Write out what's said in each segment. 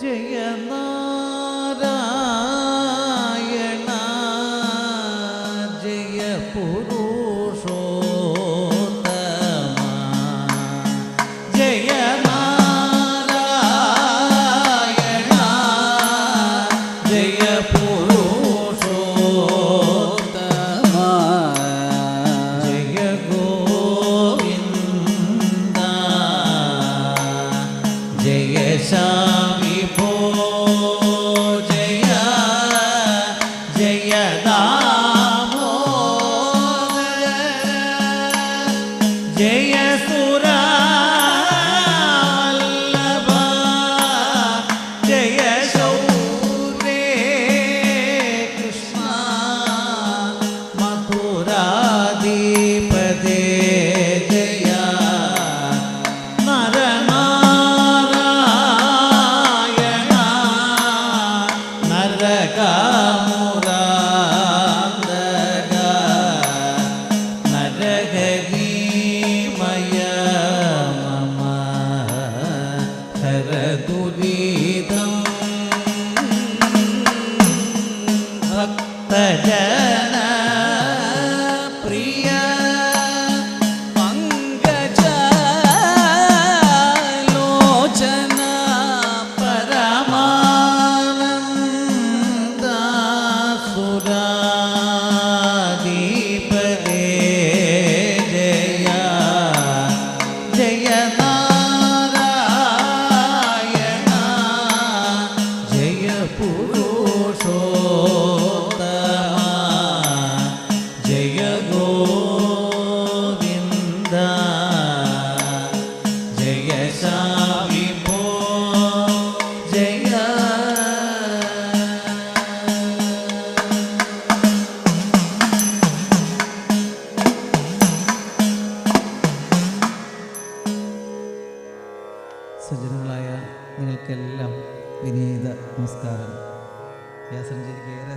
遮掩呐。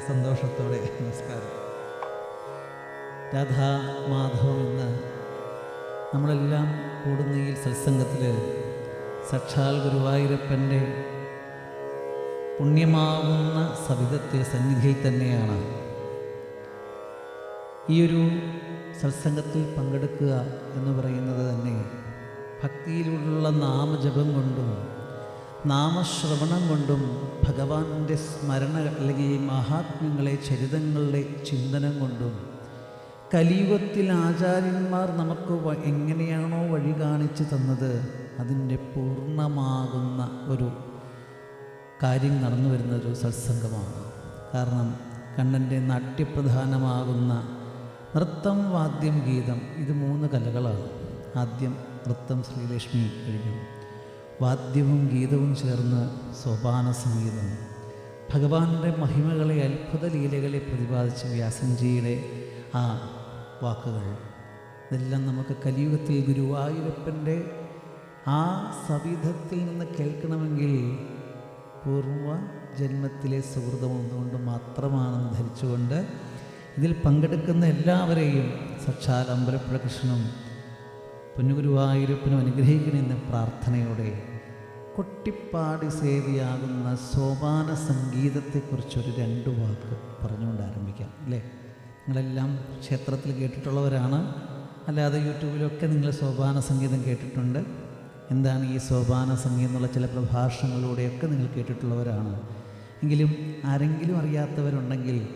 സന്തോഷത്തോടെ നമസ്കാരം. രാധാ മാധവം എന്ന നമ്മളെല്ലാം കൂടുന്ന ഈ സത്സംഗത്തിൽ സക്ഷാൽ ഗുരുവായൂരപ്പന്റെ പുണ്യമാവുന്ന സവിധത്തെ സന്നിധിയിൽ തന്നെയാണ് ഈ ഒരു സത്സംഗത്തിൽ പങ്കെടുക്കുക എന്ന് പറയുന്നത് തന്നെ ഭക്തിയിലുള്ള നാമജപം കൊണ്ടും നാമശ്രവണം കൊണ്ടും ഭഗവാന്റെ സ്മരണ അല്ലെങ്കിൽ മഹാത്മ്യങ്ങളെ ചരിതങ്ങളുടെ ചിന്തനം കൊണ്ടും കലിയുഗത്തിൽ ആചാര്യന്മാർ നമുക്ക് എങ്ങനെയാണോ വഴി കാണിച്ചു തന്നത് അതിന്റെ പൂർണമാകുന്ന ഒരു കാര്യം നടന്നു വരുന്ന ഒരു സത്സംഗമാണ്. കാരണം കണ്ണന്റെ നാട്യപ്രധാനമാകുന്ന നൃത്തം വാദ്യം ഗീതം ഇത് മൂന്ന് കലകളാണ്. ആദ്യം നൃത്തം ശ്രീലക്ഷ്മി കഴിഞ്ഞു വാദ്യവും ഗീതവും ചേർന്ന് സോപാന സംഗീതം. ഭഗവാന്റെ മഹിമകളെ അത്ഭുത ലീലകളെ പ്രതിപാദിച്ച വ്യാസൻജിയുടെ ആ വാക്കുകൾ. ഇതെല്ലാം നമുക്ക് കലിയുഗത്തിൽ ഗുരുവായൂരപ്പന്റെ ആ സവിധത്തിൽ നിന്ന് കേൾക്കണമെങ്കിൽ പൂർവ ജന്മത്തിലെ സുഹൃതം ഒന്നുകൊണ്ട് മാത്രമാണെന്ന് ധരിച്ചുകൊണ്ട് ഇതിൽ പങ്കെടുക്കുന്ന എല്ലാവരെയും സക്ഷാൽ അമ്പലപ്പുഴ കൃഷ്ണനും പൊന്നുഗുരുവായൂരപ്പനും അനുഗ്രഹിക്കണമെന്ന പ്രാർത്ഥനയോടെ കൊട്ടിപ്പാടി സേവിയാകുന്ന സോപാന സംഗീതത്തെക്കുറിച്ചൊരു രണ്ട് വാക്ക് പറഞ്ഞുകൊണ്ട് ആരംഭിക്കാം അല്ലേ? നിങ്ങളെല്ലാം ക്ഷേത്രത്തിൽ കേട്ടിട്ടുള്ളവരാണ്. അല്ലാതെ യൂട്യൂബിലൊക്കെ നിങ്ങൾ സോപാന സംഗീതം കേട്ടിട്ടുണ്ട്. എന്താണ് ഈ സോപാന സംഗീതം എന്നുള്ള ചില പ്രഭാഷണങ്ങളിലൂടെയൊക്കെ നിങ്ങൾ കേട്ടിട്ടുള്ളവരാണ്. എങ്കിലും ആരെങ്കിലും അറിയാത്തവരുണ്ടെങ്കിൽ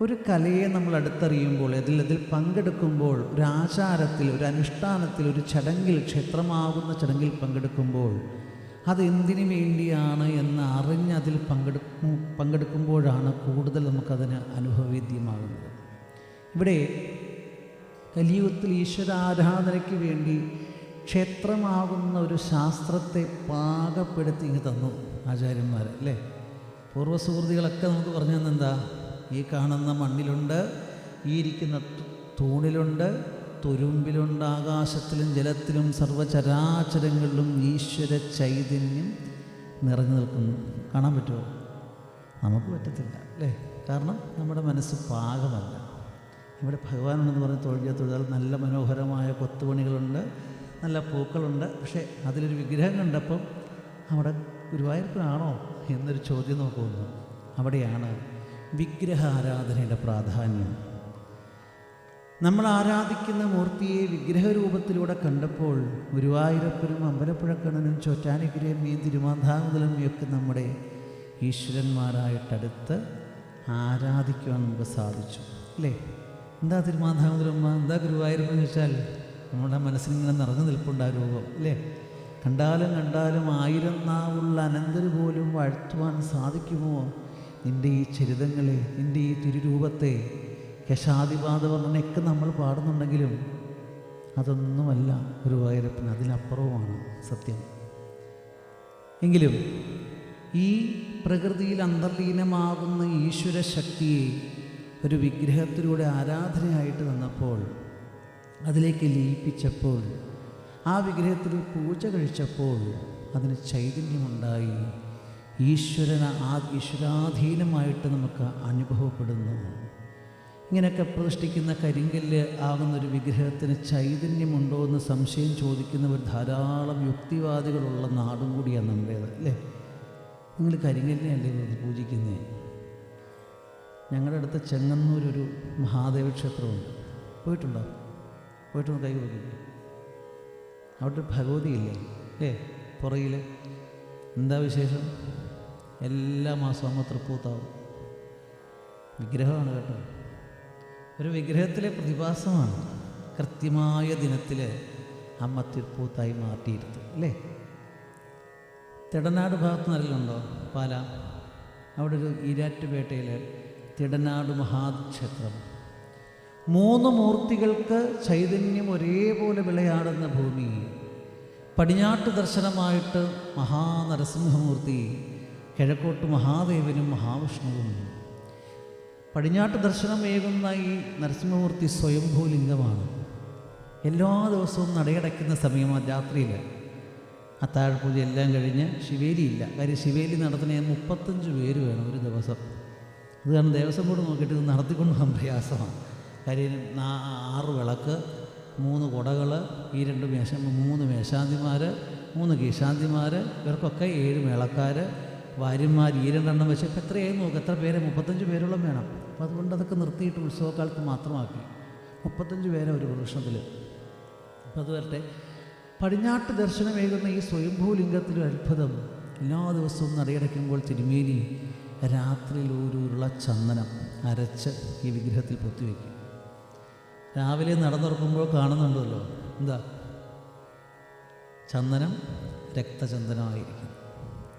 ഒരു കലയെ നമ്മൾ അടുത്തറിയുമ്പോൾ അതിൽ അതിൽ പങ്കെടുക്കുമ്പോൾ ഒരു ആചാരത്തിൽ ഒരു അനുഷ്ഠാനത്തിൽ ഒരു ചടങ്ങിൽ ക്ഷേത്രമാകുന്ന ചടങ്ങിൽ പങ്കെടുക്കുമ്പോൾ അത് എന്തിനു വേണ്ടിയാണ് എന്ന് അറിഞ്ഞ് അതിൽ പങ്കെടുക്കും പങ്കെടുക്കുമ്പോഴാണ് കൂടുതൽ നമുക്കതിന് അനുഭവവേദ്യമാകുന്നത്. ഇവിടെ കലിയുഗത്തിൽ ഈശ്വരാരാധനയ്ക്ക് വേണ്ടി ക്ഷേത്രമാകുന്ന ഒരു ശാസ്ത്രത്തെ പാകപ്പെടുത്തി തന്നു ആചാര്യന്മാർ അല്ലേ? പൂർവസുഹൃതികളൊക്കെ നമുക്ക് പറഞ്ഞു തന്നെന്താ? ഈ കാണുന്ന മണ്ണിലുണ്ട് ഈ ഇരിക്കുന്ന തൂണിലുണ്ട് തുരുമ്പിലുണ്ട് ആകാശത്തിലും ജലത്തിലും സർവചരാചരങ്ങളിലും ഈശ്വര ചൈതന്യം നിറഞ്ഞു നിൽക്കുന്നു. കാണാൻ പറ്റുമോ? നമുക്ക് പറ്റത്തില്ല അല്ലേ? കാരണം നമ്മുടെ മനസ്സ് പാകമല്ല. ഇവിടെ ഭഗവാനുണ്ടെന്ന് പറഞ്ഞ് തൊഴിൽ തൊഴിലാൽ നല്ല മനോഹരമായ കൊത്തുപണികളുണ്ട് നല്ല പൂക്കളുണ്ട്. പക്ഷേ അതിലൊരു വിഗ്രഹം കണ്ടപ്പം അവിടെ ഗുരുവായൂരപ്പനാണോ എന്നൊരു ചോദ്യം നോക്കുന്നു അവിടെയാണ് വിഗ്രഹ ആരാധനയുടെ പ്രാധാന്യം. നമ്മൾ ആരാധിക്കുന്ന മൂർത്തിയെ വിഗ്രഹരൂപത്തിലൂടെ കണ്ടപ്പോൾ ഗുരുവായൂരപ്പനും അമ്പലപ്പുഴക്കണ്ണനും തിരുമാന്താമുതലമ്മയും ഒക്കെ നമ്മുടെ ഈശ്വരന്മാരായിട്ടടുത്ത് ആരാധിക്കുവാൻ നമുക്ക് സാധിച്ചു. അല്ലേ? എന്താ തിരുമാന്താമുതലമ്മ എന്താ ഗുരുവായൂരപ്പൻ വെച്ചാൽ നമ്മുടെ മനസ്സിലിങ്ങനെ നിറഞ്ഞു നിൽപ്പുണ്ട് ആ രൂപം അല്ലേ? കണ്ടാലും കണ്ടാലും ആയിരം നാവുള്ള അനന്തര് പോലും വാഴ്ത്തുവാൻ സാധിക്കുമോ? നിന്റെ ഈ ചരിതങ്ങളെ നിന്റെ ഈ തിരുരൂപത്തെ യശാദിപാത വർണനയൊക്കെ നമ്മൾ പാടുന്നുണ്ടെങ്കിലും അതൊന്നുമല്ല ഒരു ഗുരുവായൂരപ്പൻ അതിനപ്പുറവുമാണ് സത്യം. എങ്കിലും ഈ പ്രകൃതിയിൽ അന്തർലീനമാകുന്ന ഈശ്വര ശക്തിയെ ഒരു വിഗ്രഹത്തിലൂടെ ആരാധനയായിട്ട് തന്നപ്പോൾ അതിലേക്ക് ലയിപ്പിച്ചപ്പോൾ ആ വിഗ്രഹത്തിൽ പൂജ കഴിച്ചപ്പോൾ അതിന് ചൈതന്യമുണ്ടായി. ഈശ്വരന ആ ഈശ്വരാധീനമായിട്ട് നമുക്ക് അനുഭവപ്പെടുന്നു. ഇങ്ങനെയൊക്കെ പ്രതിഷ്ഠിക്കുന്ന കരിങ്കല്ല് ആകുന്ന ഒരു വിഗ്രഹത്തിന് ചൈതന്യമുണ്ടോ എന്ന് സംശയം ചോദിക്കുന്നവർ ധാരാളം യുക്തിവാദികളുള്ള നാടും കൂടിയാണ് നമ്മുടേത് അല്ലേ? നിങ്ങൾ കരിങ്കല്ലേ അല്ലേ പൂജിക്കുന്നത് ഞങ്ങളുടെ അടുത്ത് ചെങ്ങന്നൂരൊരു മഹാദേവ ക്ഷേത്രമുണ്ട്. പോയിട്ടുണ്ടോ? പോയിട്ടൊന്ന് കൈ കൊടുക്കില്ലേ അവിടെ ഒരു ഭഗവതി ഇല്ലേ അല്ലേ പുറകിൽ എന്താ വിശേഷം? എല്ലാ മാസവും അമ്മ തൃപ്പൂത്താവും. വിഗ്രഹമാണ് കേട്ടോ. ഒരു വിഗ്രഹത്തിലെ പ്രതിഭാസമാണ് കൃത്യമായ ദിനത്തിൽ അമ്മ തൃപ്പൂത്തായി മാറ്റിയിരുത്തും അല്ലേ? തിടനാട് ഭാഗത്ത് നരലുണ്ടോ? പാല. അവിടെ ഒരു ഈരാറ്റുപേട്ടയിലെ തിടനാട് മഹാക്ഷേത്രം. മൂന്ന് മൂർത്തികൾക്ക് ചൈതന്യം ഒരേപോലെ വിളയാടുന്ന ഭൂമി. പടിഞ്ഞാട്ട് ദർശനമായിട്ട് മഹാനരസിംഹമൂർത്തി കിഴക്കോട്ട് മഹാദേവനും മഹാവിഷ്ണുവും. പടിഞ്ഞാട്ട് ദർശനമേകുന്ന ഈ നരസിംഹമൂർത്തി സ്വയംഭൂലിംഗമാണ് എല്ലാ ദിവസവും നടയടയ്ക്കുന്ന ആ രാത്രിയിൽ അത്താഴപൂജ എല്ലാം കഴിഞ്ഞ് ശിവേലിയില്ല കാര്യം ശിവേലി നടത്തുന്ന മുപ്പത്തഞ്ച് പേര് വേണം ഒരു ദിവസം. അത് കാരണം ദേവസ്വം ബോർഡ് നോക്കിയിട്ട് ഇത് നടത്തിക്കൊണ്ട് പോകാൻ പ്രയാസമാണ്. കാര്യം ആറ് വിളക്ക് മൂന്ന് കുടകൾ ഈ രണ്ട് മേശ മൂന്ന് മേശാന്തിമാർ മൂന്ന് കീശാന്തിമാർ ഇവർക്കൊക്കെ ഏഴ് മേളക്കാർ ഭാര്യന്മാർ ഈ രണ്ടെണ്ണം വെച്ച് ഇപ്പം എത്രയായി നോക്ക് എത്ര പേര്? മുപ്പത്തഞ്ച് പേരോളം വേണം. അപ്പം അതുകൊണ്ട് അതൊക്കെ നിർത്തിയിട്ട് ഉത്സവകാലത്ത് മാത്രമാക്കി. മുപ്പത്തഞ്ച് പേരെ ഒരു പ്രദർശനത്തിൽ അപ്പം അത് വരട്ടെ. പടിഞ്ഞാട്ട് ദർശനമേകുന്ന ഈ സ്വയംഭൂലിംഗത്തിലൊരു അത്ഭുതം. എല്ലാ ദിവസവും നടയടയ്ക്കുമ്പോൾ തിരുമേനി രാത്രിയിൽ ഒരു ഉരുള ചന്ദനം അരച്ച് ഈ വിഗ്രഹത്തിൽ പൊത്തിവെക്കും. രാവിലെ നടന്നുറക്കുമ്പോൾ കാണുന്നുണ്ടല്ലോ. എന്താ? ചന്ദനം രക്തചന്ദനമായിരിക്കും.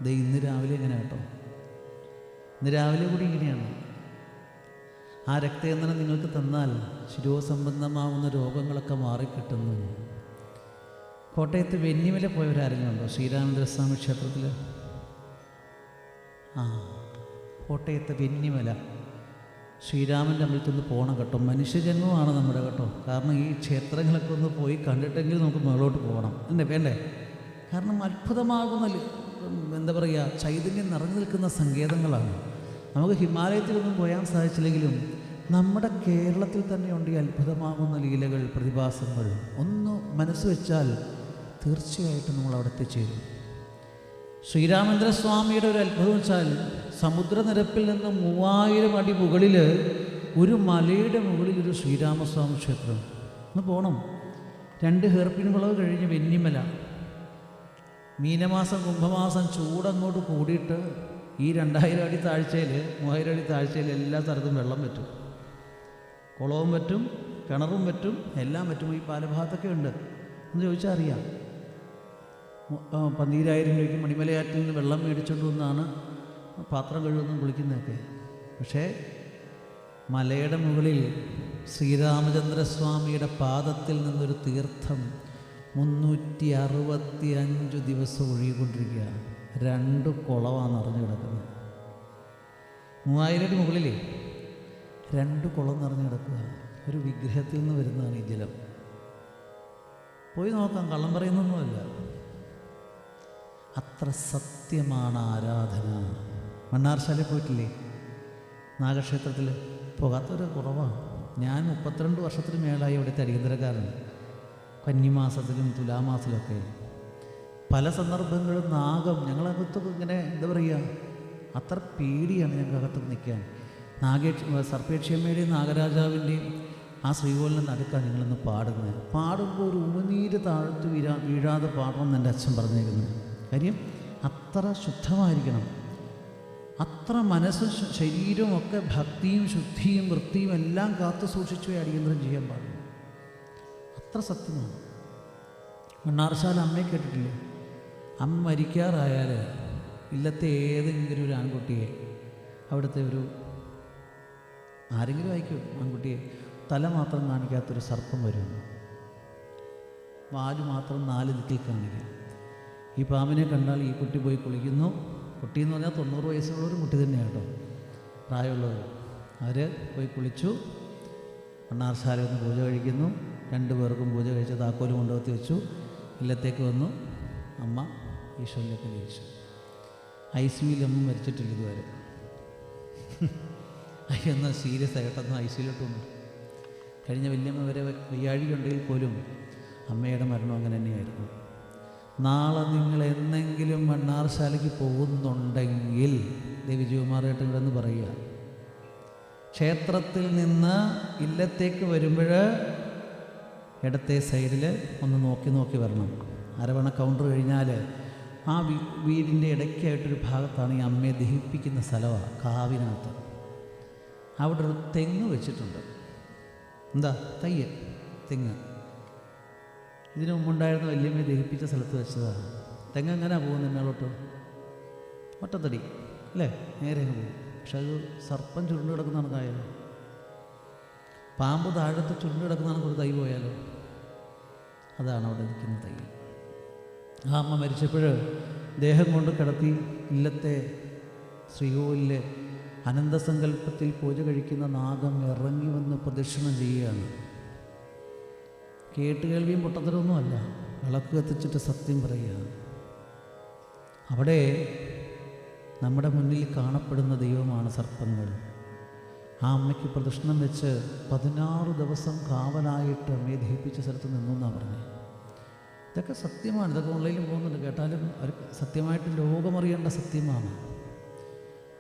ഇത് ഇന്ന് രാവിലെ ഇങ്ങനെ കേട്ടോ? ഇന്ന് രാവിലെ കൂടി ഇങ്ങനെയാണ്. ആ രക്തയന്ത്രം നിങ്ങൾക്ക് തന്നാൽ ശിരോസംബന്ധമാവുന്ന രോഗങ്ങളൊക്കെ മാറിക്കിട്ടുന്നു. കോട്ടയത്ത് വെന്നിമല പോയവരാരെങ്കിലും ഉണ്ടോ? ശ്രീരാമചന്ദ്രസ്വാമി ക്ഷേത്രത്തിൽ ആ കോട്ടയത്ത് വെന്നിമല. ശ്രീരാമന്റെ അമ്പലത്തിൽ പോകണം കേട്ടോ. മനുഷ്യജന്മമാണ് നമ്മുടെ കേട്ടോ. കാരണം ഈ ക്ഷേത്രങ്ങളൊക്കെ ഒന്ന് പോയി കണ്ടിട്ടെങ്കിൽ നമുക്ക് മുകളിലോട്ട് പോകണം. അല്ലേ വേണ്ടേ? കാരണം അത്ഭുതമാകുന്ന ല- എന്താ പറയുക ചൈതന്യം നിറഞ്ഞു നിൽക്കുന്ന സങ്കേതങ്ങളാണ്. നമുക്ക് ഹിമാലയത്തിലൊന്നും പോയാൻ സാധിച്ചില്ലെങ്കിലും നമ്മുടെ കേരളത്തിൽ തന്നെയുണ്ട് ഈ അത്ഭുതമാകുന്ന ലീലകൾ പ്രതിഭാസങ്ങൾ. ഒന്ന് മനസ്സ് വെച്ചാൽ തീർച്ചയായിട്ടും നമ്മൾ അവിടെ എത്തിച്ചേരും. ശ്രീരാമചന്ദ്രസ്വാമിയുടെ ഒരു അത്ഭുതം വെച്ചാൽ സമുദ്രനിരപ്പിൽ നിന്ന് മൂവായിരം അടി മുകളിൽ ഒരു മലയുടെ മുകളിൽ ഒരു ശ്രീരാമസ്വാമി ക്ഷേത്രം. ഒന്ന് പോകണം രണ്ട് ഹെർപ്പിൻ വിളവ് കഴിഞ്ഞ് വെന്നിമല. മീനമാസം കുംഭമാസം ചൂടങ്ങോട്ട് കൂടിയിട്ട് ഈ രണ്ടായിരം അടി താഴ്ചയിൽ മൂവായിരം അടി താഴ്ചയിൽ എല്ലാ സ്ഥലത്തും വെള്ളം പറ്റും. കുളവും പറ്റും കിണറും പറ്റും എല്ലാം പറ്റും. ഈ പാലഭാഗത്തൊക്കെ ഉണ്ട്. എന്ന് ചോദിച്ചാൽ അറിയാം. പന്തീരായിരം രൂപയ്ക്ക് മണിമലയാറ്റിൽ നിന്ന് വെള്ളം മേടിച്ചുകൊണ്ട് വന്നാണ് പാത്രം കഴുകുന്നതും കുളിക്കുന്നതൊക്കെ. പക്ഷേ മലയുടെ മുകളിൽ ശ്രീരാമചന്ദ്രസ്വാമിയുടെ പാദത്തിൽ നിന്നൊരു തീർത്ഥം മുന്നൂറ്റി അറുപത്തി അഞ്ച് ദിവസം ഒഴുകിക്കൊണ്ടിരിക്കുക. രണ്ട് കുളമാണ് നിറഞ്ഞു കിടക്കുന്നത്. മൂവായിരം അടി മുകളിലേ. രണ്ട് കുളം നിറഞ്ഞു കിടക്കുക. ഒരു വിഗ്രഹത്തിൽ നിന്ന് വരുന്നതാണ് ഈ ജലം. പോയി നോക്കാം കള്ളം പറയുന്നൊന്നുമല്ല. അത്ര സത്യമാണ് ആരാധന. മണ്ണാർശാലയിൽ പോയിട്ടില്ലേ? നാഗക്ഷേത്രത്തിൽ പോകാത്തൊരു കുറവാണ് ഞാൻ മുപ്പത്തിരണ്ട് വർഷത്തിന് മേളായി ഇവിടുത്തെ അടിയന്തരക്കാരൻ കന്നിമാസത്തിലും തുലാമാസത്തിലൊക്കെ. പല സന്ദർഭങ്ങളും നാഗം ഞങ്ങളകത്തൊക്കെ ഇങ്ങനെ എന്താ പറയുക അത്ര പേടിയാണ് ഞങ്ങൾക്കകത്ത് നിൽക്കാൻ. നാഗേക്ഷ സർപ്പേക്ഷമ്മയുടെയും നാഗരാജാവിന്റെയും ആ ശ്രീകോലിനെ നടുക്കാണ് നിങ്ങളൊന്ന് പാടുന്നത്. പാടുമ്പോൾ ഒരു ഉമനീര് താഴ്ത്തു വീരാ വീഴാതെ പാടണം എന്റെ അച്ഛൻ പറഞ്ഞിരിക്കുന്നത് കാര്യം അത്ര ശുദ്ധമായിരിക്കണം. അത്ര മനസ്സും ശരീരമൊക്കെ ഭക്തിയും ശുദ്ധിയും വൃത്തിയും എല്ലാം കാത്തു സൂക്ഷിച്ചു അടിയന്തരം ചെയ്യാൻ പാടില്ല അത്ര സത്യമാണ്? മണ്ണാർശാല അമ്മയെ കേട്ടിട്ടില്ലേ? അമ്മ മരിക്കാറായാൽ ഇല്ലത്തെ ഏതെങ്കിലും ഒരു ആൺകുട്ടിയെ അവിടുത്തെ ഒരു ആരെങ്കിലും ആയിക്കോ ആൺകുട്ടിയെ തല മാത്രം കാണിക്കാത്തൊരു സർപ്പം വരുന്നു വാൽ മാത്രം നാല് ദിക്കിൽ കാണിക്കും. ഈ പാമ്പിനെ കണ്ടാൽ ഈ കുട്ടി പോയി കുളിക്കുന്നു. കുട്ടി എന്ന് പറഞ്ഞാൽ തൊണ്ണൂറ് വയസ്സുള്ള ഒരു കുട്ടി തന്നെയാണ് കേട്ടോ. പ്രായമുള്ളവർ അവർ പോയി കുളിച്ചു. മണ്ണാർശാല ഒന്ന് പൂജ കഴിക്കുന്നു. രണ്ടു പേർക്കും പൂജ കഴിച്ച് താക്കോലും കൊണ്ടുവത്തി വെച്ചു. ഇല്ലത്തേക്ക് വന്നു. അമ്മ ഈശോയിലേക്ക് ജയിച്ചു ഐ സി യുയിലൊന്നും മരിച്ചിട്ടില്ല ഇതുവരെ. അയ്യൊന്ന് സീരിയസ് ആയിട്ടൊന്നും ഐ സിയിലോട്ട് വന്നു. കഴിഞ്ഞ വല്യമ്മ വരെ വയ്യാഴികയുണ്ടെങ്കിൽ പോലും അമ്മയുടെ മരണം അങ്ങനെ തന്നെയായിരുന്നു. നാളെ നിങ്ങൾ എന്നെങ്കിലും മണ്ണാർശാലയ്ക്ക് പോകുന്നുണ്ടെങ്കിൽ ദേവി ജീവമാറായിട്ട് ഇവിടെ നിന്ന് പറയുക ക്ഷേത്രത്തിൽ നിന്ന് ഇല്ലത്തേക്ക് വരുമ്പോൾ ഇടത്തെ സൈഡിൽ ഒന്ന് നോക്കി നോക്കി വരണം. അരവണ കൗണ്ടർ കഴിഞ്ഞാൽ ആ വീ വീടിന്റെ ഇടയ്ക്കായിട്ടൊരു ഭാഗത്താണ് ഈ അമ്മയെ ദഹിപ്പിക്കുന്ന സ്ഥലമാണ് കാവിനകത്ത്. അവിടെ ഒരു തെങ്ങ് വെച്ചിട്ടുണ്ട്. എന്താ? തയ്യ്. തെങ്ങ്. ഇതിനു മുമ്പുണ്ടായിരുന്ന വല്യമ്മയെ ദഹിപ്പിച്ച സ്ഥലത്ത് വെച്ചതാണ് തെങ്ങ് എങ്ങനെയാണ് പോകുന്നത് മേളോട്ട്? ഒറ്റത്തടി അല്ലേ? നേരെ പോകും. പക്ഷെ അത് സർപ്പം ചുരുണ്ട് കിടക്കുന്നതാണ് കായലോ. പാമ്പ് താഴത്ത് ചുരുണ്ട് കിടക്കുന്നതാണ് ഒരു തൈ പോയാലോ. അതാണ് അവിടെ നിൽക്കുന്ന തൈ ആ അമ്മ മരിച്ചപ്പോൾ ദേഹം കൊണ്ട് കിടത്തി ഇല്ലത്തെ ശ്രീകോവിലെ അനന്തസങ്കല്പത്തിൽ പൂജ കഴിക്കുന്ന നാഗം ഇറങ്ങി വന്ന് പ്രദക്ഷിണം ചെയ്യുകയാണ്. കേട്ടുകേൾവിയും പൊട്ടത്തരമൊന്നുമല്ല വിളക്ക് കത്തിച്ചിട്ട് സത്യം പറയുകയാണ്. അവിടെ നമ്മുടെ മുന്നിൽ കാണപ്പെടുന്ന ദൈവമാണ് സർപ്പങ്ങൾ. ആ അമ്മയ്ക്ക് പ്രദക്ഷിണം വെച്ച് പതിനാറ് ദിവസം കാവലായിട്ട് അമ്മയെ ദഹിപ്പിച്ച സ്ഥലത്ത് നിന്നു എന്നാണ് പറഞ്ഞത് ഇതൊക്കെ സത്യമാണ്. ഇതൊക്കെ ഓൺലൈനിൽ പോകുന്നുണ്ട്. കേട്ടാലും അവർ സത്യമായിട്ട് ലോകമറിയേണ്ട സത്യമാണ്.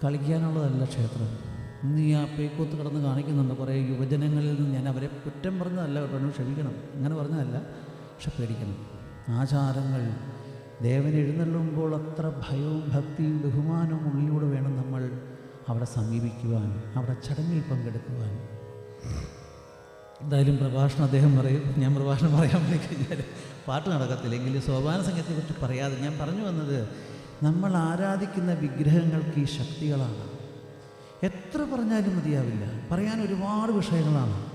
കളിക്കാനുള്ളതല്ല ക്ഷേത്രം. ഈ ആ പേക്കൂത്ത് കിടന്ന് കാണിക്കുന്നുണ്ട്. കുറേ യുവജനങ്ങളിൽ നിന്ന് ഞാൻ അവരെ കുറ്റം പറഞ്ഞതല്ല കേട്ടോ. ക്ഷമിക്കണം. അങ്ങനെ പറഞ്ഞതല്ല. പക്ഷെ പേടിക്കണം. ആചാരങ്ങൾ. ദേവൻ എഴുന്നള്ളുമ്പോൾ അത്ര ഭയവും ഭക്തിയും ബഹുമാനവും ഉള്ളിലൂടെ വേണം നമ്മൾ അവിടെ സമീപിക്കുവാൻ അവിടെ ചടങ്ങിൽ പങ്കെടുക്കുവാൻ എന്തായാലും പ്രഭാഷണം അദ്ദേഹം പറയും. ഞാൻ പ്രഭാഷണം പറയാൻ പോയി കഴിഞ്ഞാൽ പാട്ട് നടക്കത്തില്ല. എങ്കിലും സോപാന സംഗീതത്തെക്കുറിച്ച് പറയാതെ ഞാൻ പറഞ്ഞു വന്നത് നമ്മൾ ആരാധിക്കുന്ന വിഗ്രഹങ്ങൾക്ക് ഈ ശക്തികളാണ്. എത്ര പറഞ്ഞാലും മതിയാവില്ല. പറയാൻ ഒരുപാട് വിഷയങ്ങളാണ്.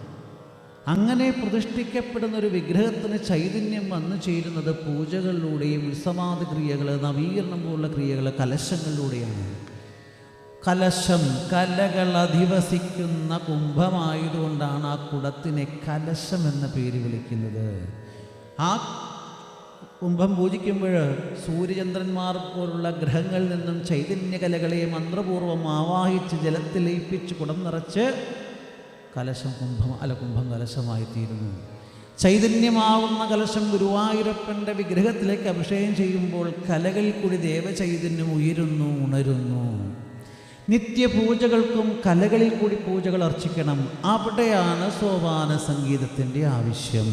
അങ്ങനെ പ്രതിഷ്ഠിക്കപ്പെടുന്ന ഒരു വിഗ്രഹത്തിന് ചൈതന്യം വന്നു ചേരുന്നത് പൂജകളിലൂടെയും ഉത്സവാദ ക്രിയകൾ നവീകരണം പോലുള്ള ക്രിയകൾ കലശങ്ങളിലൂടെയാണ്. കലശം കലകൾ അധിവസിക്കുന്ന കുംഭമായതുകൊണ്ടാണ് ആ കുടത്തിനെ കലശം എന്ന പേര് വിളിക്കുന്നത്. ആ കുംഭം പൂജിക്കുമ്പോൾ സൂര്യചന്ദ്രന്മാർ പോലുള്ള ഗ്രഹങ്ങളിൽ നിന്നും ചൈതന്യകലകളെ മന്ത്രപൂർവം ആവാഹിച്ച് ജലത്തിൽ ലയിപ്പിച്ച് കുടം നിറച്ച് കലശം കുംഭം അല്ല കുംഭം കലശമായിത്തീരുന്നു. ചൈതന്യമാവുന്ന കലശം ഗുരുവായൂരപ്പന്റെ വിഗ്രഹത്തിലേക്ക് അഭിഷേകം ചെയ്യുമ്പോൾ കലകളിൽ കൂടി ദേവചൈതന്യം ഉയരുന്നു ഉണരുന്നു. നിത്യപൂജകൾക്കും കലകളിൽ കൂടി പൂജകൾ അർച്ചിക്കണം. അവിടെയാണ് സോപാന സംഗീതത്തിന്റെ ആവശ്യം.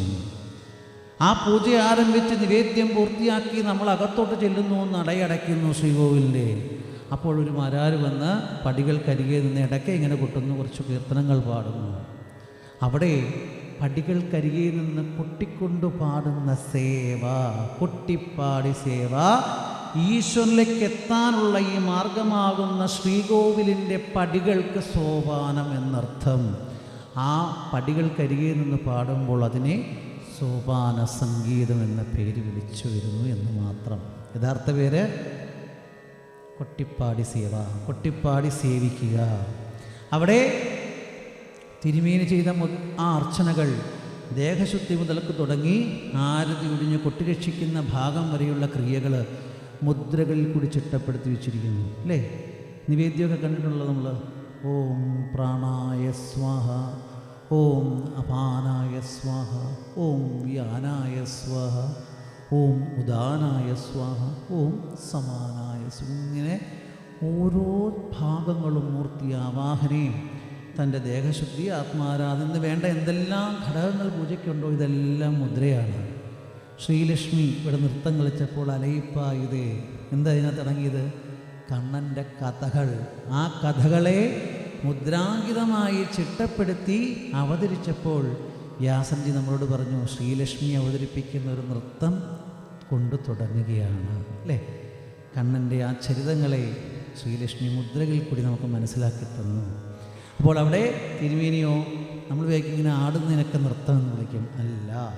ആ പൂജ ആരംഭിച്ച് നിവേദ്യം പൂർത്തിയാക്കി നമ്മൾ അകത്തോട്ട് ചെല്ലുന്നു നടയടയ്ക്കുന്നു ശ്രീകോവിലിന്റെ. അപ്പോൾ ഒരു മരാര് വന്ന് പടികൾക്കരികെ നിന്ന് ഇടയ്ക്ക് ഇങ്ങനെ കൊട്ടുന്നു കുറച്ച് കീർത്തനങ്ങൾ പാടുന്നു. അവിടെ പടികൾ പടികൾക്കരികെ നിന്ന് പൊട്ടിക്കൊണ്ടു പാടുന്ന സേവ കൊട്ടിപ്പാടി സേവ ഈശ്വരിലേക്ക് എത്താനുള്ള ഈ മാർഗമാകുന്ന ശ്രീകോവിലിന്റെ പടികൾക്ക് സോപാനം എന്നർത്ഥം. ആ പടികൾക്കരികെ നിന്ന് പാടുമ്പോൾ അതിനെ സോപാന സംഗീതം എന്ന പേര് വിളിച്ചു വരുന്നു എന്ന് മാത്രം. യഥാർത്ഥ പേര് കൊട്ടിപ്പാടി സേവ. കൊട്ടിപ്പാടി സേവിക്കുക. അവിടെ തിരുമേനി ചെയ്ത ആ അർച്ചനകൾ ദേഹശുദ്ധി മുതൽക്ക് തുടങ്ങി ആരതി ഒടിഞ്ഞ് കൊട്ടിരക്ഷിക്കുന്ന ഭാഗം വരെയുള്ള ക്രിയകൾ മുദ്രകളിൽ കൂടി ചിട്ടപ്പെടുത്തി വെച്ചിരിക്കുന്നു അല്ലേ? നിവേദ്യമൊക്കെ കണ്ടിട്ടുള്ളത് നമ്മൾ ഓം പ്രാണായ സ്വാഹ ഓം അപാനായ സ്വാഹ ഓം വ്യാനായ സ്വാഹ ഓം ഉദാനായ സ്വാഹ ഓം സമാനായ. ഇങ്ങനെ ഓരോ ഭാഗങ്ങളും മൂർത്തി ആവാഹനയും തന്റെ ദേഹശുദ്ധി ആത്മാരാധന വേണ്ട എന്തെല്ലാം ഘടകങ്ങൾ പൂജയ്ക്കുണ്ടോ ഇതെല്ലാം മുദ്രയാണ്. ശ്രീലക്ഷ്മി ഇവിടെ നൃത്തം കളിച്ചപ്പോൾ അലയിപ്പായുതേ എന്താ ഇതിനകത്ത് ഇറങ്ങിയത് കണ്ണന്റെ കഥകൾ. ആ കഥകളെ മുദ്രാങ്കിതമായി ചിട്ടപ്പെടുത്തി അവതരിച്ചപ്പോൾ വ്യാസൻജി നമ്മളോട് പറഞ്ഞു ശ്രീലക്ഷ്മി അവതരിപ്പിക്കുന്ന ഒരു നൃത്തം കൊണ്ടു തുടങ്ങുകയാണ്. അല്ലേ? കണ്ണന്റെ ആ ചരിതങ്ങളെ ശ്രീലക്ഷ്മി മുദ്രകളിൽ കൂടി നമുക്ക് മനസ്സിലാക്കി തന്നു. അപ്പോൾ അവിടെ തിരുമേനിയോ നമ്മൾ വിചാരിക്കും ഇങ്ങനെ ആടുന്നതിനൊക്കെ നൃത്തം എന്ന് വിളിക്കും. അല്ല.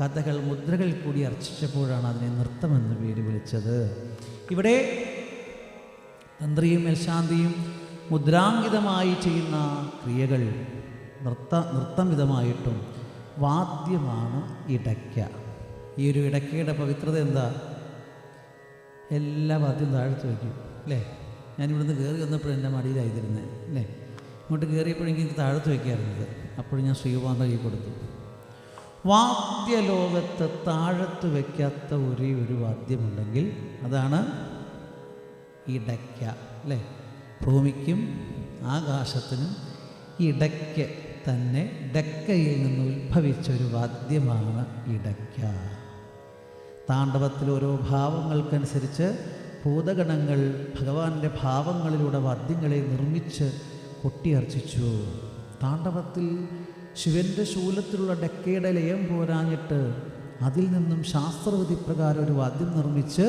കഥകൾ മുദ്രകൾ കൂടി അർച്ചിച്ചപ്പോഴാണ് അതിനെ നൃത്തമെന്ന് പേര് വിളിച്ചത്. ഇവിടെ തന്ത്രിയും മേൽശാന്തിയും മുദ്രാങ്കിതമായി ചെയ്യുന്ന ക്രിയകൾ നൃത്ത നൃത്തമിതമായിട്ടും വാദ്യമാണ് ഇടയ്ക്ക. ഈ ഒരു ഇടയ്ക്കയുടെ പവിത്രത എന്താ? എല്ലാ വാദ്യം താഴ്ത്തു വയ്ക്കും അല്ലേ? ഞാനിവിടുന്ന് കയറി വന്നപ്പോഴും എന്റെ മടിയിലായിരുന്നത് അല്ലേ? ഇങ്ങോട്ട് കയറിയപ്പോഴെങ്കിൽ എനിക്ക് താഴ്ത്തു വയ്ക്കാറുണ്ട്. അപ്പോഴും ഞാൻ ശ്രീകുമാറിന്റെ കൈ കൊടുത്തു. വാദ്യലോകത്ത് താഴത്ത് വയ്ക്കാത്ത ഒരേ ഒരു വാദ്യമുണ്ടെങ്കിൽ അതാണ് ഇടയ്ക്ക അല്ലേ? ഭൂമിക്കും ആകാശത്തിനും ഇടയ്ക്ക് തന്നെ ഡക്കയിൽ നിന്ന് ഉത്ഭവിച്ച ഒരു വാദ്യമാണ് ഇടയ്ക്ക. താണ്ഡവത്തിൽ ഓരോ ഭാവങ്ങൾക്കനുസരിച്ച് ഭൂതഗണങ്ങൾ ഭഗവാന്റെ ഭാവങ്ങളിലൂടെ വാദ്യങ്ങളെ നിർമ്മിച്ച് കൊട്ടിയർച്ചിച്ചു. താണ്ഡവത്തിൽ ശിവന്റെ ശൂലത്തിലുള്ള ഡക്കയുടെ ലയം പോരാഞ്ഞിട്ട് അതിൽ നിന്നും ശാസ്ത്രവിധി പ്രകാരം ഒരു വാദ്യം നിർമ്മിച്ച്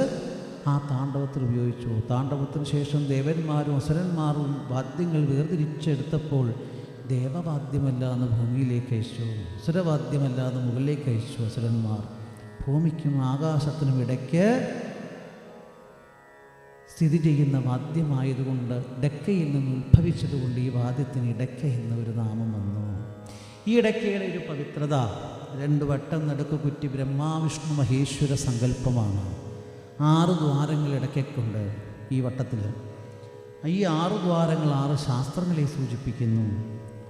ആ താണ്ഡവത്തിൽ ഉപയോഗിച്ചു. താണ്ഡവത്തിന് ശേഷം ദേവന്മാരും അസുരന്മാരും വാദ്യങ്ങൾ വേർതിരിച്ചെടുത്തപ്പോൾ ദേവവാദ്യമല്ല എന്ന് ഭൂമിയിലേക്ക് അയച്ചു. അസുരവാദ്യമല്ല എന്ന് മുകളിലേക്ക് അയച്ചു അസുരന്മാർ. ഭൂമിക്കും ആകാശത്തിനും ഇടയ്ക്ക് സ്ഥിതി ചെയ്യുന്ന വാദ്യമായതുകൊണ്ട് ഡക്കയിൽ നിന്ന് ഉത്ഭവിച്ചതുകൊണ്ട് ഈ വാദ്യത്തിന് ഇടയ്ക്ക എന്നൊരു നാമം വന്നു. ഈ ഇടയ്ക്കയുടെ ഒരു പവിത്രത രണ്ട് വട്ടം നടുക്ക് കുറ്റി ബ്രഹ്മാവിഷ്ണു മഹേശ്വര സങ്കല്പമാണ്. ആറ് ദ്വാരങ്ങൾ ഇടയ്ക്കൊണ്ട് ഈ വട്ടത്തിൽ ഈ ആറ് ദ്വാരങ്ങൾ ആറ് ശാസ്ത്രങ്ങളെ സൂചിപ്പിക്കുന്നു.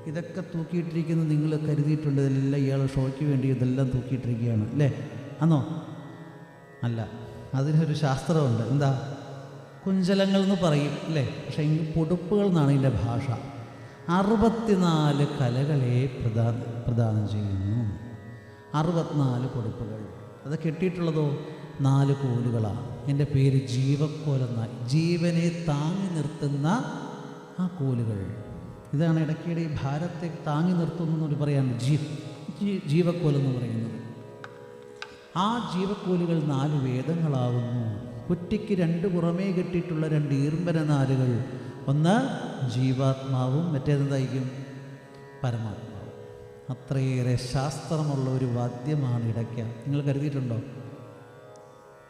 ഇതൊക്കെ തൂക്കിയിട്ടിരിക്കുന്നത് നിങ്ങൾ കരുതിയിട്ടുണ്ട്. ഇതെല്ലാം ഇയാൾ ഷോയ്ക്ക് വേണ്ടി ഇതെല്ലാം തൂക്കിയിട്ടിരിക്കുകയാണ് അല്ലേ? അന്നോ അല്ല അതിനൊരു ശാസ്ത്രമുണ്ട്. എന്താ? കുഞ്ചലങ്ങൾ എന്ന് പറയും അല്ലേ? പക്ഷേ പൊടുപ്പുകൾ എന്നാണ് ഇതിന്റെ ഭാഷ. അറുപത്തിനാല് കലകളെ പ്രദാനം പ്രദാനം ചെയ്യുന്നു. അറുപത്തിനാല് കൊടുപ്പുകൾ. അത് കെട്ടിയിട്ടുള്ളതോ? നാല് കോലുകളാണ് എന്റെ പേര് ജീവക്കോലെന്ന ജീവനെ താങ്ങി നിർത്തുന്ന ആ കോലുകൾ. ഇതാണ് ഇടയ്ക്കിടെ ഈ ഭാരത്തെ താങ്ങി നിർത്തുന്നു എന്നൊരു പറയാൻ ജീ ജീവക്കോലെന്ന് പറയുന്നത്. ആ ജീവക്കോലുകൾ നാല് വേദങ്ങളാവുന്നു. കുറ്റിക്ക് രണ്ട് പുറമേ കെട്ടിയിട്ടുള്ള രണ്ട് ഈർമ്പന നാലുകൾ. ഒന്ന് ജീവാത്മാവും മറ്റേതെന്തായിരിക്കും? പരമാത്മാവും. അത്രയേറെ ശാസ്ത്രമുള്ള ഒരു വാദ്യമാണ് ഇടയ്ക്ക. നിങ്ങൾ കരുതിയിട്ടുണ്ടോ?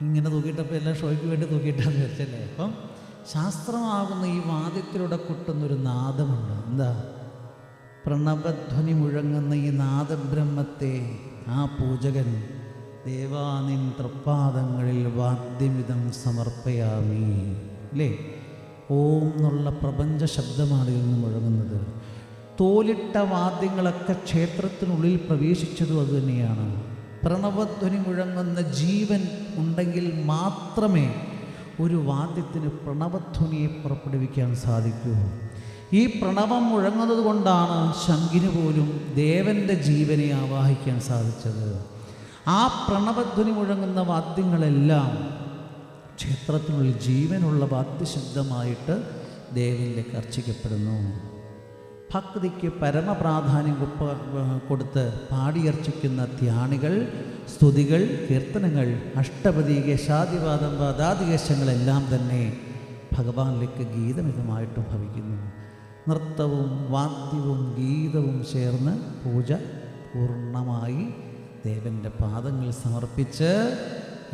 ഇങ്ങനെ തൂക്കിയിട്ടപ്പോൾ എല്ലാം ഷോയ്ക്ക് വേണ്ടി തൂക്കിയിട്ടാന്ന് വെച്ചല്ലേ അപ്പം ശാസ്ത്രമാകുന്ന ഈ വാദ്യത്തിലൂടെ കൊട്ടുന്നൊരു നാദമുണ്ട്. എന്താ? പ്രണവധ്വനി മുഴങ്ങുന്ന ഈ നാദബ്രഹ്മത്തെ ആ പൂജകൻ ദേവാനിൻ തൃപ്പാദങ്ങളിൽ വാദ്യമിതം സമർപ്പയാമി. അല്ലേ ഓം എന്നുള്ള പ്രപഞ്ച ശബ്ദമാണ് ഇതിൽ നിന്ന് മുഴങ്ങുന്നത്. തോലിട്ട വാദ്യങ്ങളൊക്കെ ക്ഷേത്രത്തിനുള്ളിൽ പ്രവേശിച്ചതും അതുതന്നെയാണ് പ്രണവധ്വനി മുഴങ്ങുന്ന ജീവൻ ഉണ്ടെങ്കിൽ മാത്രമേ ഒരു വാദ്യത്തിന് പ്രണവധ്വനിയെ പുറപ്പെടുവിക്കാൻ സാധിക്കൂ. ഈ പ്രണവം മുഴങ്ങുന്നത് കൊണ്ടാണ് ശങ്കിന് പോലും ദേവന്റെ ജീവനെ ആവാഹിക്കാൻ സാധിച്ചത്. ആ പ്രണവധ്വനി മുഴങ്ങുന്ന വാദ്യങ്ങളെല്ലാം ക്ഷേത്രത്തിനുള്ളിൽ ജീവനുള്ള വാദ്യശബ്ദമായിട്ട് ദേവനിലേക്ക് അർച്ചിക്കപ്പെടുന്നു ഭക്തിക്ക് പരമപ്രാധാന്യം കൊടുത്ത് പാടിയർച്ചിക്കുന്ന ധ്യാനികൾ സ്തുതികൾ കീർത്തനങ്ങൾ അഷ്ടപതി കേശാദിവാദം വാദാദികശങ്ങളെല്ലാം തന്നെ ഭഗവാനിലേക്ക് ഗീതമിതമായിട്ട് ഭവിക്കുന്നു. നൃത്തവും വാദ്യവും ഗീതവും ചേർന്ന് പൂജ പൂർണമായി ദേവന്റെ പാദങ്ങൾ സമർപ്പിച്ച്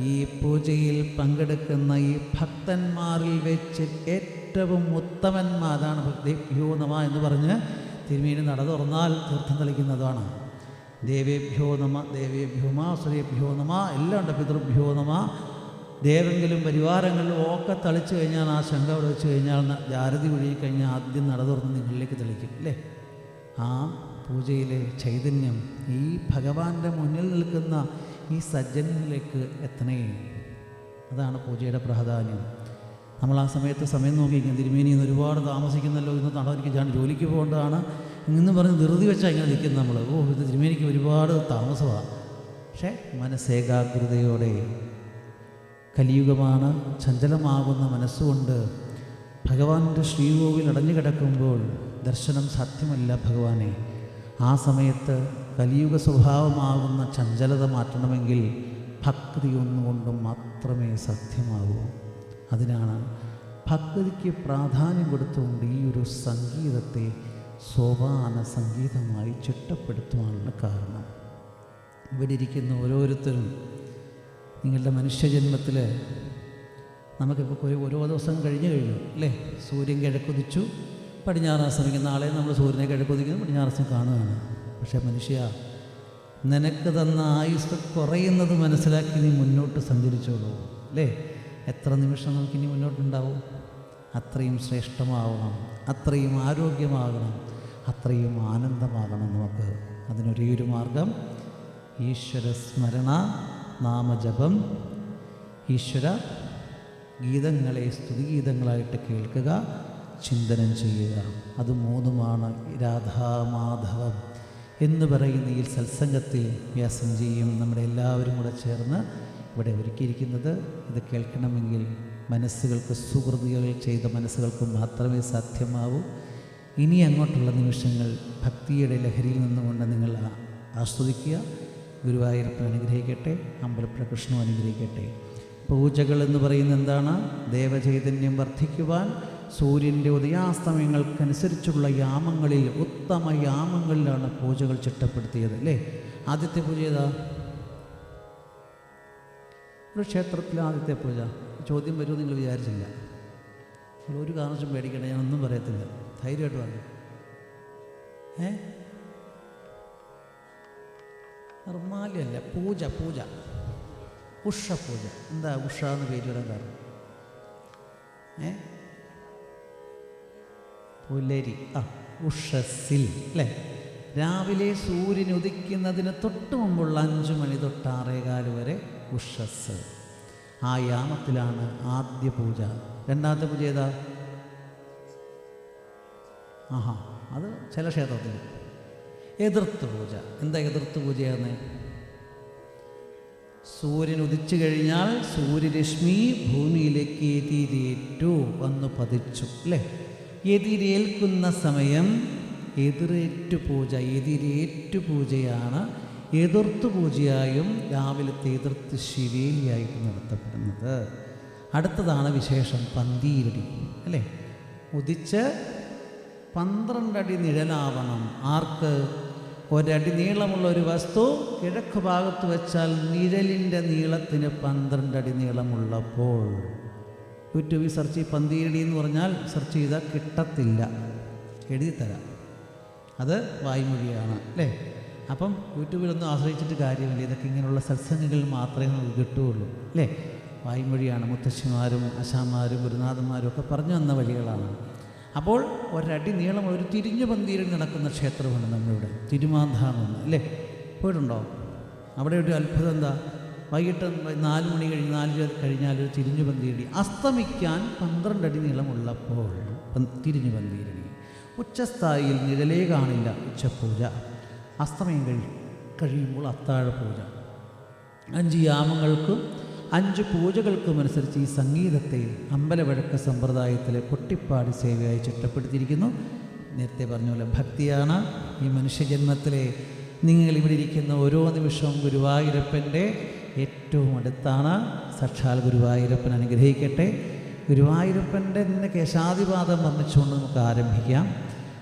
ഈ പൂജയിൽ പങ്കെടുക്കുന്ന ഈ ഭക്തന്മാരിൽ വെച്ച് ഏറ്റവും ഉത്തമന്മാരാണ് ഭക്തി നമ എന്ന് പറഞ്ഞ് തിരുമേനി നട തുറന്നാൽ തീർത്ഥം തെളിക്കുന്നതാണ്. ദേവേഭ്യോ നമ ദേവേഭ്യോ നമ ശ്രീഭ്യോ നമ എല്ലാം ഉണ്ട് പിതൃഭ്യോ നമ. ദേവെങ്കിലും പരിവാരങ്ങളിലും ഒക്കെ തളിച്ചു കഴിഞ്ഞാൽ ആ ശങ്ക അവിടെ വെച്ച് കഴിഞ്ഞാൽ ജാരതി ഒഴുകി കഴിഞ്ഞാൽ ആദ്യം നട തുറന്ന് നിങ്ങളിലേക്ക് തെളിക്കും അല്ലേ? ആ പൂജയിലെ ചൈതന്യം ഈ ഭഗവാന്റെ മുന്നിൽ നിൽക്കുന്ന ഈ സജ്ജനിലേക്ക് എത്തണേ. അതാണ് പൂജയുടെ പ്രാധാന്യം. നമ്മൾ ആ സമയത്ത് സമയം നോക്കി നോക്കിയിരിക്കും തിരുമേനി ഇന്ന് ഒരുപാട് താമസിക്കുന്നല്ലോ ഇന്ന് ഞാൻ ജോലിക്ക് പോകേണ്ടതാണ് ഇന്ന് പറഞ്ഞ് ധൃതി വെച്ചാൽ ഇങ്ങനെ നിൽക്കുന്നത് നമ്മൾ ഓ ഇത് തിരുമേനിക്ക് ഒരുപാട് താമസമാണ് പക്ഷേ മനസ്സേകാഗ്രതയോടെ കലിയുഗമാണ് ചഞ്ചലമാകുന്ന മനസ്സുകൊണ്ട് ഭഗവാന്റെ ശ്രീകോവിൽ അടഞ്ഞു കിടക്കുമ്പോൾ ദർശനം സാധ്യമല്ല ഭഗവാനെ. ആ സമയത്ത് കലിയുഗ സ്വഭാവമാകുന്ന ചഞ്ചലത മാറ്റണമെങ്കിൽ ഭക്തി ഒന്നുകൊണ്ടും മാത്രമേ സത്യമാകൂ. അതിനാണ് ഭക്തിക്ക് പ്രാധാന്യം കൊടുത്തുകൊണ്ട് ഈ ഒരു സംഗീതത്തെ സോപാന സംഗീതമായി ചിട്ടപ്പെടുത്തുവാനുള്ള കാരണം. ഇവിടെ ഇരിക്കുന്ന ഓരോരുത്തരും നിങ്ങളുടെ മനുഷ്യജന്മത്തിൽ നമുക്കിപ്പോൾ ഓരോ ദിവസം കഴിഞ്ഞു കഴിഞ്ഞു അല്ലേ? സൂര്യൻ കിഴക്കുതിച്ചു പടിഞ്ഞാറാശ്രമിക്കും ആളെ നമ്മൾ സൂര്യനെ കിഴക്കുതിക്കുന്നു പടിഞ്ഞാറാസം കാണുകയാണ്. പക്ഷേ മനുഷ്യ നിനക്ക് തന്ന ആയുസ് കുറയുന്നത് മനസ്സിലാക്കി നീ മുന്നോട്ട് സഞ്ചരിച്ചോളൂ അല്ലേ? എത്ര നിമിഷം നമുക്ക് നമുക്കിനി മുന്നോട്ടുണ്ടാവും? അത്രയും ശ്രേഷ്ഠമാവണം അത്രയും ആരോഗ്യമാകണം അത്രയും ആനന്ദമാകണം നമുക്ക്. അതിനൊരേ ഒരു മാർഗം ഈശ്വര സ്മരണ നാമജപം. ഈശ്വര ഗീതങ്ങളെ സ്തുതിഗീതങ്ങളായിട്ട് കേൾക്കുക ചിന്തനം ചെയ്യുക. അത് മൂന്നുമാണ്. രാധാമാധവം എന്ന് പറയുന്ന ഈ സത്സംഗത്തിൽ വ്യാസം ചെയ്യും നമ്മുടെ എല്ലാവരും കൂടെ ചേർന്ന് ഇവിടെ ഒരുക്കിയിരിക്കുന്നത്. ഇത് കേൾക്കണമെങ്കിൽ മനസ്സുകൾക്ക് സുഹൃതികൾ ചെയ്ത മനസ്സുകൾക്ക് മാത്രമേ സാധ്യമാവൂ. ഇനി അങ്ങോട്ടുള്ള നിമിഷങ്ങൾ ഭക്തിയുടെ ലഹരിയിൽ നിന്നുകൊണ്ട് നിങ്ങൾ ആസ്വദിക്കുക. ഗുരുവായൂരപ്പൻ അനുഗ്രഹിക്കട്ടെ അമ്പലപ്പുഴ കൃഷ്ണു അനുഗ്രഹിക്കട്ടെ. പൂജകൾ എന്ന് പറയുന്നത് എന്താണ്? ദേവചൈതന്യം വർദ്ധിക്കുവാൻ സൂര്യന്റെ ഉദയാസ്തമയങ്ങൾക്കനുസരിച്ചുള്ള യാമങ്ങളിൽ ഉത്തമ യാമങ്ങളിലാണ് പൂജകൾ ചിട്ടപ്പെടുത്തിയത് അല്ലേ? ആദ്യത്തെ പൂജ ഏതാ? ഒരു ക്ഷേത്രത്തിലെ ആദ്യത്തെ പൂജ. ചോദ്യം വരുമെന്ന് നിങ്ങൾ വിചാരിച്ചില്ല. ഒരു കാരണവശം പേടിക്കണ്ട ഒന്നും പറയത്തില്ല. ധൈര്യമായിട്ട് പറഞ്ഞു ഏ? നിർമാല്യല്ല പൂജ പൂജ. ഉഷ പൂജ. എന്താ ഉഷ എന്ന് പേര് വരാൻ കാരണം? ഏ? പുലരി ആ ഉഷസിൽ അല്ലേ? രാവിലെ സൂര്യൻ ഉദിക്കുന്നതിന് തൊട്ട് മുമ്പുള്ള അഞ്ച് മണി തൊട്ട് ആറേകാൽ വരെ ഉഷസ് ആ യാമത്തിലാണ് ആദ്യ പൂജ. രണ്ടാമത്തെ പൂജ ഏതാ? ആഹാ അത് ചില ക്ഷേത്രത്തിൽ. എതിർത്ത് പൂജ. എന്താ എതിർത്ത് പൂജയാണ് സൂര്യൻ ഉദിച്ചു കഴിഞ്ഞാൽ സൂര്യരശ്മി ഭൂമിയിലേക്ക് തീരേറ്റു വന്നു പതിച്ചു അല്ലേ? എതിരേൽക്കുന്ന സമയം എതിരേറ്റു പൂജ എതിരേറ്റു പൂജയാണ്. എതിർത്ത് പൂജയായും രാവിലത്തെ എതിർത്ത് ശിവേലിയായിട്ട് നടത്തപ്പെടുന്നത്. അടുത്തതാണ് വിശേഷം പന്തീരടി അല്ലേ? ഉദിച്ച് പന്ത്രണ്ടടി നിഴലാവണം. ആർക്ക്? ഒരടി നീളമുള്ള ഒരു വസ്തു കിഴക്ക് ഭാഗത്ത് വെച്ചാൽ നിഴലിന്റെ നീളത്തിന് പന്ത്രണ്ടടി നീളമുള്ളപ്പോൾ യൂട്യൂബിൽ സെർച്ച് ചെയ്ത് പന്തീരടി എന്ന് പറഞ്ഞാൽ സെർച്ച് ചെയ്താൽ കിട്ടത്തില്ല. എഴുതി തരാം. അത് വായ്മൊഴിയാണ് അല്ലേ? അപ്പം യൂട്യൂബിലൊന്നും ആശ്രയിച്ചിട്ട് കാര്യമില്ല. ഇതൊക്കെ ഇങ്ങനെയുള്ള സത്സംഗങ്ങൾ മാത്രമേ നമുക്ക് കിട്ടുകയുള്ളൂ അല്ലേ? വായ്മൊഴിയാണ്. മുത്തശ്ശിമാരും അശാമാരും ഗുരുനാഥന്മാരും ഒക്കെ പറഞ്ഞു വന്ന വഴികളാണ്. അപ്പോൾ ഒരടി നീളം ഒരു തിരിഞ്ഞു പന്തീരിൽ നടക്കുന്ന ക്ഷേത്രമാണ് നമ്മളിവിടെ. തിരുമാന്ധാമെന്ന് അല്ലേ? പോയിട്ടുണ്ടോ? അവിടെ ഒരു അത്ഭുതം എന്താ? വൈകിട്ട് നാല് മണി കഴിഞ്ഞ് നാല് കഴിഞ്ഞാൽ ഒരു തിരിഞ്ഞു പന്തിയിടി. അസ്തമിക്കാൻ പന്ത്രണ്ടടി നീളമുള്ളപ്പോൾ തിരിഞ്ഞു പന്തിയിടി. ഉച്ചസ്ഥായിയിൽ നിഴലേ കാണില്ല ഉച്ചപൂജ. അസ്തമയം കഴി കഴിയുമ്പോൾ അത്താഴ പൂജ. അഞ്ച് യാമങ്ങൾക്കും അഞ്ച് പൂജകൾക്കും അനുസരിച്ച് ഈ സംഗീതത്തെ അമ്പലവഴക്ക സമ്പ്രദായത്തിലെ കൊട്ടിപ്പാടി സേവയായി ചിട്ടപ്പെടുത്തിയിരിക്കുന്നു. നേരത്തെ പറഞ്ഞ പോലെ ഭക്തിയാണ്. ഈ മനുഷ്യജന്മത്തിലെ നിങ്ങൾ ഇവിടെ ഇരിക്കുന്ന ഓരോ നിമിഷവും ഗുരുവായൂരപ്പന്റെ ഏറ്റവും അടുത്താണ്. സാക്ഷാൽ ഗുരുവായൂരപ്പൻ അനുഗ്രഹിക്കട്ടെ. ഗുരുവായൂരപ്പന്റെ തന്നെ കേശാദിപാദം വർണിച്ചുകൊണ്ട് നമുക്ക് ആരംഭിക്കാം.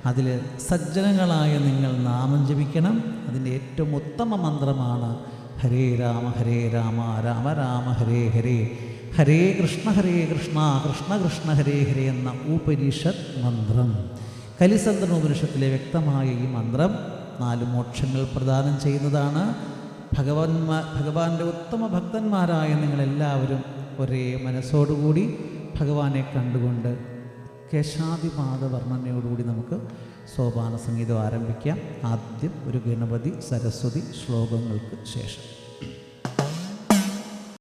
അതിൽ സജ്ജനങ്ങളായ നിങ്ങൾ നാമം ജപിക്കണം. അതിന്റെ ഏറ്റവും ഉത്തമ മന്ത്രമാണ് ഹരേ രാമ ഹരേ രാമ രാമ രാമ ഹരേ ഹരേ. ഹരേ കൃഷ്ണ ഹരേ കൃഷ്ണ കൃഷ്ണ കൃഷ്ണ ഹരേ ഹരേ എന്ന ഉപനിഷത് മന്ത്രം. കലിസന്ദ്രൻ ഉപനിഷത്തിലെ വ്യക്തമായ ഈ മന്ത്രം നാല് മോക്ഷങ്ങൾ പ്രദാനം ചെയ്യുന്നതാണ്. ഭഗവന്മാ ഭഗവാന്റെ ഉത്തമ ഭക്തന്മാരായ നിങ്ങളെല്ലാവരും ഒരേ മനസ്സോടുകൂടി ഭഗവാനെ കണ്ടുകൊണ്ട് കേശാദിപാദ വർണനയോടുകൂടി നമുക്ക് സോപാന സംഗീതം ആരംഭിക്കാം. ആദ്യം ഒരു ഗണപതി സരസ്വതി ശ്ലോകങ്ങൾക്ക് ശേഷം.